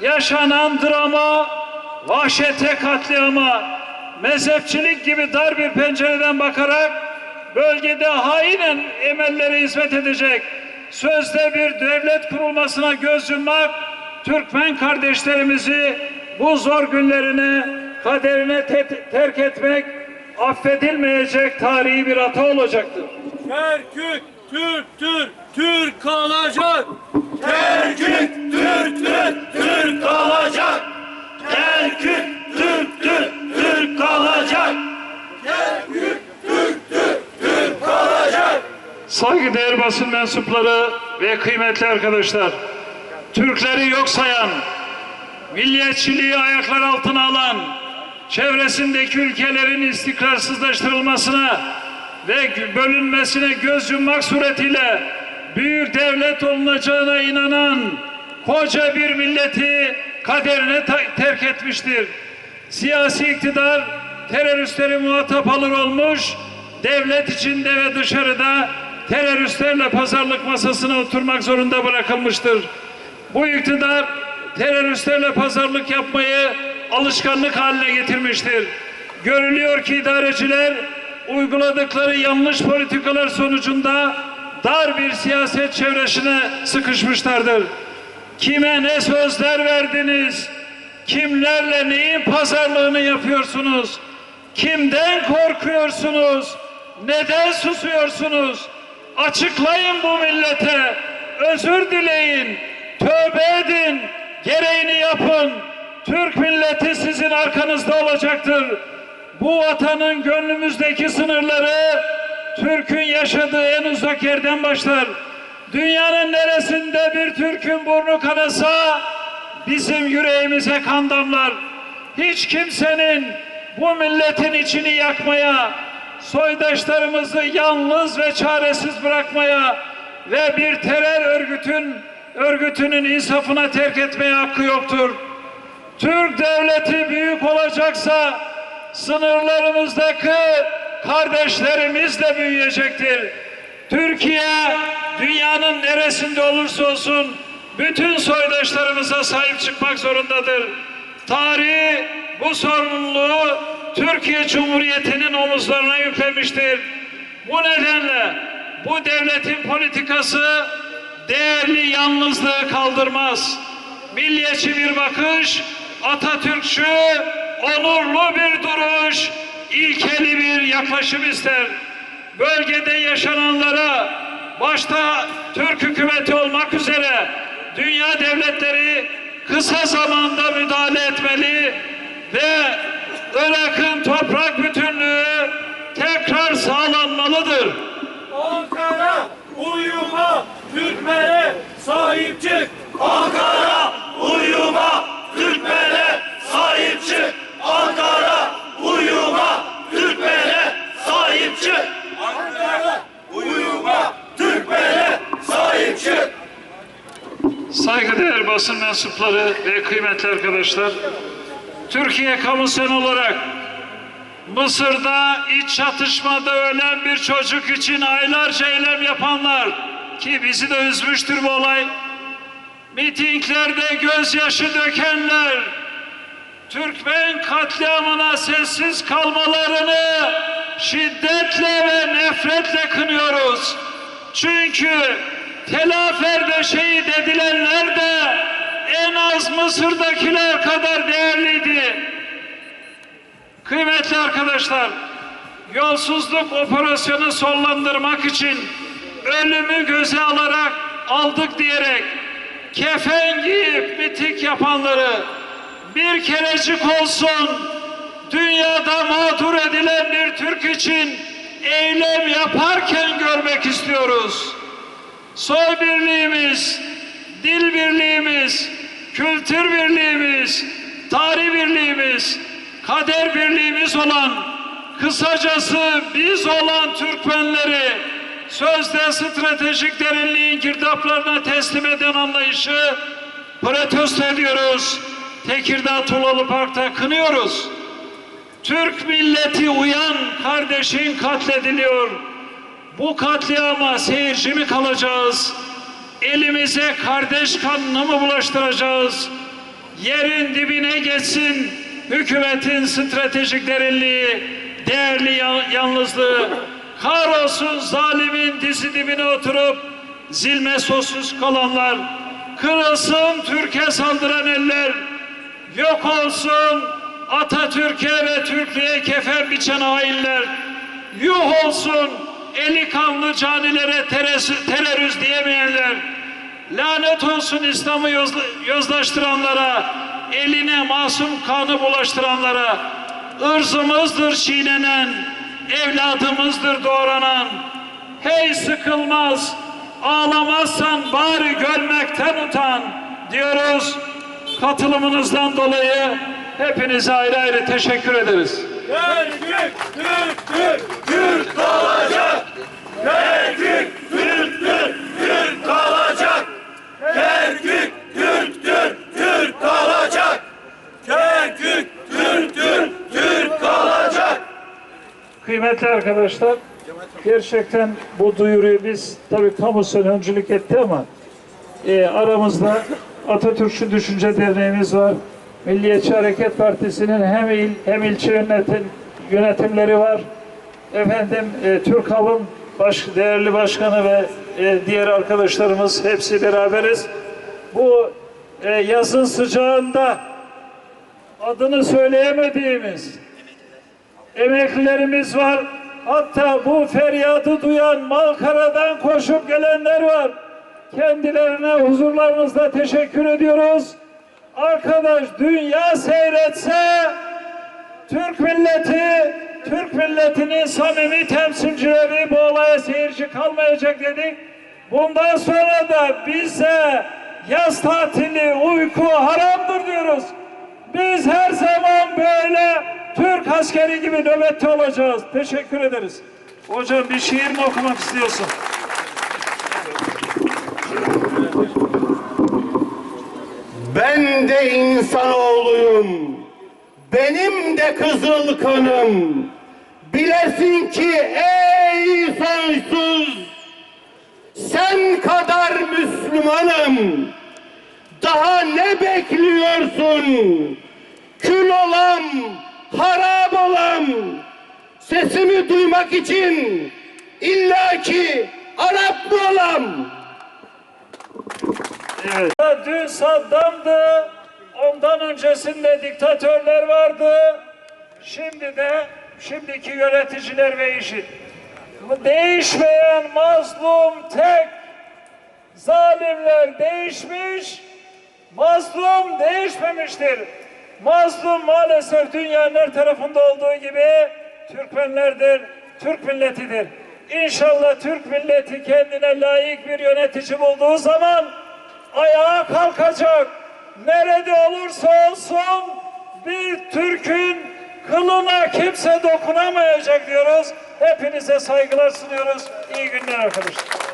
yaşanan drama, vahşete katliama, mezhepçilik gibi dar bir pencereden bakarak bölgede hainen emellere hizmet edecek sözde bir devlet kurulmasına göz yummak Türkmen kardeşlerimizi bu zor günlerine kaderine te- terk etmek affedilmeyecek tarihi bir hata olacaktır. Kerkük Türktür, Türk kalacak. Kerkük Türktür, Türk kalacak. Kerkük Türktür, Türk kalacak. Kerkük Türktür, Türk kalacak. Saygıdeğer basın mensupları ve kıymetli arkadaşlar, Türkleri yok sayan, milliyetçiliği ayaklar altına alan, çevresindeki ülkelerin istikrarsızlaştırılmasına ve bölünmesine göz yummak suretiyle büyük devlet olunacağına inanan koca bir milleti kaderine terk etmiştir. Siyasi iktidar teröristleri muhatap alır olmuş, devlet içinde ve dışarıda teröristlerle pazarlık masasına oturmak zorunda bırakılmıştır. Bu iktidar teröristlerle pazarlık yapmayı alışkanlık haline getirmiştir. Görülüyor ki idareciler uyguladıkları yanlış politikalar sonucunda dar bir siyaset çevresine sıkışmışlardır. Kime ne sözler verdiniz? Kimlerle neyin pazarlığını yapıyorsunuz? Kimden korkuyorsunuz? Neden susuyorsunuz? Açıklayın bu millete. Özür dileyin. Tövbe edin. Gereğini yapın. Türk milleti sizin arkanızda olacaktır. Bu vatanın gönlümüzdeki sınırları Türk'ün yaşadığı en uzak yerden başlar. Dünyanın neresinde bir Türk'ün burnu kanasa bizim yüreğimize kan damlar. Hiç kimsenin bu milletin içini yakmaya, soydaşlarımızı yalnız ve çaresiz bırakmaya ve bir terör örgütün örgütünün insafına terk etmeye hakkı yoktur. Türk devleti büyük olacaksa sınırlarımızdaki kardeşlerimiz de büyüyecektir. Türkiye dünyanın neresinde olursa olsun bütün soydaşlarımıza sahip çıkmak zorundadır. Tarih bu sorumluluğu Türkiye Cumhuriyeti'nin omuzlarına yüklemiştir. Bu nedenle bu devletin politikası değerli yalnızlığı kaldırmaz. Milliyetçi bir bakış, Atatürkçü, onurlu bir duruş, ilkeli bir yaklaşım ister. Bölgede yaşananlara başta Türk hükümeti olmak üzere dünya devletleri kısa zamanda müdahale etmeli ve Irak'ın toprak bütünlüğü Saygıdeğer basın mensupları ve kıymetli arkadaşlar, Türkiye kamu sen olarak Mısır'da iç çatışmada ölen bir çocuk için aylarca eylem yapanlar ki bizi de üzmüştür bu olay. Mitinglerde gözyaşı dökenler, Türkmen katliamına sessiz kalmalarını şiddetle ve nefretle kınıyoruz. Çünkü telafer ve şehit edilenler de en az Mısır'dakiler kadar değerliydi. Kıymetli arkadaşlar, yolsuzluk operasyonu sonlandırmak için ölümü göze alarak aldık diyerek kefen giyip mitik yapanları bir kerecik olsun dünyada mağdur edilen bir Türk için eylem yaparken görmek istiyoruz. Soy birliğimiz, dil birliğimiz, kültür birliğimiz, tarih birliğimiz, kader birliğimiz olan, kısacası biz olan Türkmenleri sözde stratejik derinliğin girdaplarına teslim eden anlayışı protesto ediyoruz. Tekirdağ Tulalı Park'ta kınıyoruz. Türk milleti uyan kardeşin katlediliyor. Bu katliama seyirci mi kalacağız? Elimize kardeş kanını mı bulaştıracağız? yerin dibine geçsin hükümetin stratejik derinliği, değerli ya- yalnızlığı. Kahrolsun zalimin dizi dibine oturup zilme sossuz kalanlar. Kırılsın Türkiye saldıran eller. Yok olsun Atatürk'e ve Türklüğe kefen biçen hainler. Yuh olsun eli kanlı canilere terörist diyemeyenler. Lanet olsun İslam'ı yozla- yozlaştıranlara, eline masum kanı bulaştıranlara, ırzımızdır çiğnenen, evladımızdır doğranan. Hey sıkılmaz, ağlamazsan bari görmekten utan diyoruz. Katılımınızdan dolayı hepinize ayrı ayrı teşekkür ederiz. Kerkük Türk Türk Türk kalacak. Kerkük Türk Türk kalacak. Kerkük Türk Türk kalacak. Kerkük Türk Türk kalacak. Kıymetli arkadaşlar, gerçekten bu duyuruyu biz tabii kamusuna öncülük etti ama e, aramızda Atatürkçü Düşünce Derneğimiz var. Milliyetçi Hareket Partisi'nin hem il hem ilçe yönetim, yönetimleri var. Efendim e, Türk Hav'ın baş, değerli başkanı ve e, diğer arkadaşlarımız hepsi beraberiz. Bu e, yazın sıcağında adını söyleyemediğimiz emeklilerimiz var. Hatta bu feryadı duyan Malkara'dan koşup gelenler var. Kendilerine huzurlarınızda teşekkür ediyoruz. Arkadaş dünya seyretse Türk milleti, Türk milletinin samimi temsilcileri bu olaya seyirci kalmayacak dedik. Bundan sonra da bize yaz tatili, uyku haramdır diyoruz. Biz her zaman böyle Türk askeri gibi nöbette olacağız. Teşekkür ederiz. Hocam bir şiir mi okumak istiyorsun? Ben de insanoğluyum. Benim de kızıl kanım. Bilesin ki ey sonsuz sen kadar Müslümanım. Daha ne bekliyorsun? Kül olam, harap olam. Sesimi duymak için illaki Arap mı olam? Evet. Dün Saddam'dı. Ondan öncesinde diktatörler vardı. Şimdi de şimdiki yöneticiler ve işit. Değişmeyen mazlum tek. Zalimler değişmiş. Mazlum değişmemiştir. Mazlum maalesef dünyanın her tarafında olduğu gibi Türkmenlerdir, Türk milletidir. İnşallah Türk milleti kendine layık bir yönetici bulduğu zaman ayağa kalkacak. Nerede olursa olsun bir Türk'ün kılına kimse dokunamayacak diyoruz. Hepinize saygılar sunuyoruz. İyi günler arkadaşlar.